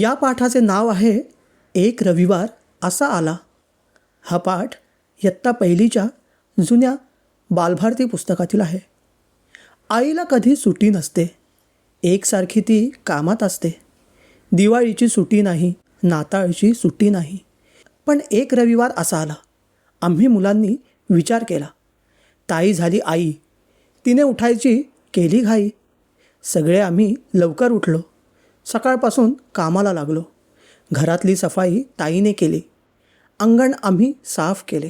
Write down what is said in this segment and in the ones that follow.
या पाठाचे नाव आहे एक रविवार असा आला. हा पाठ इयत्ता पहिलीच्या जुन्या बालभारती पुस्तकातील आहे. आईला कधी सुटी नसते. एकसारखी ती कामात असते. दिवाळीची सुटी नाही नाताळची सुट्टी नाही. पण एक रविवार असा आला. आम्ही मुलांनी विचार केला. ताई झाली आई. तिने उठायची केली घाई. सगळे आम्ही लवकर उठलो. सकाळपासून कामाला लागलो. घरातली सफाई ताईने केली. अंगण आम्ही साफ केले.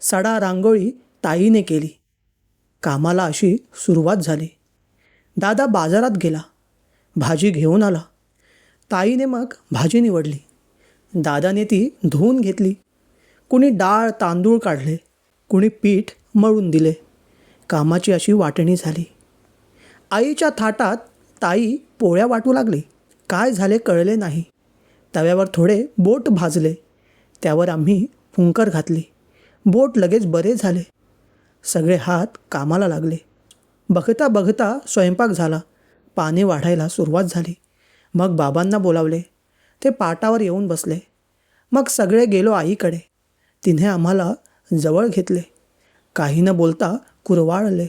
सडा रांगोळी ताईने केली. कामाला अशी सुरुवात झाली. दादा बाजारात गेला. भाजी घेऊन आला. ताईने मग भाजी निवडली. दादाने ती धुवून घेतली. कुणी डाळ तांदूळ काढले. कुणी पीठ मळून दिले. कामाची अशी वाटणी झाली. आईच्या थाटात ताई पोळ्या वाटू लागली. काय झाले कळले नाही. तव्यावर थोडे बोट भाजले. त्यावर आम्ही फुंकर घातली. बोट लगेच बरे झाले. सगळे हात कामाला लागले. बघता बघता स्वयंपाक झाला. पाणी वाढायला सुरुवात झाली. मग बाबांना बोलावले. ते पाटावर येऊन बसले. मग सगळे गेलो आईकडे. तिने आम्हाला जवळ घेतले. काही न बोलता कुरवाळले.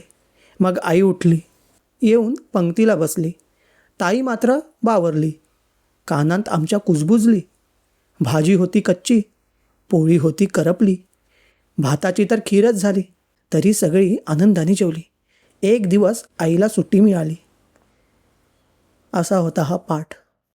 मग आई उठली. येऊन पंक्तीला बसली. ताई मात्र बावरली. कानांत आमच्या कुजबुजली. भाजी होती कच्ची पोळी होती करपली. भाताची तर खीरच झाली तरी सगळी आनंदाने जेवली. एक दिवस आईला सुट्टी मिळाली. असा होता हा पाठ.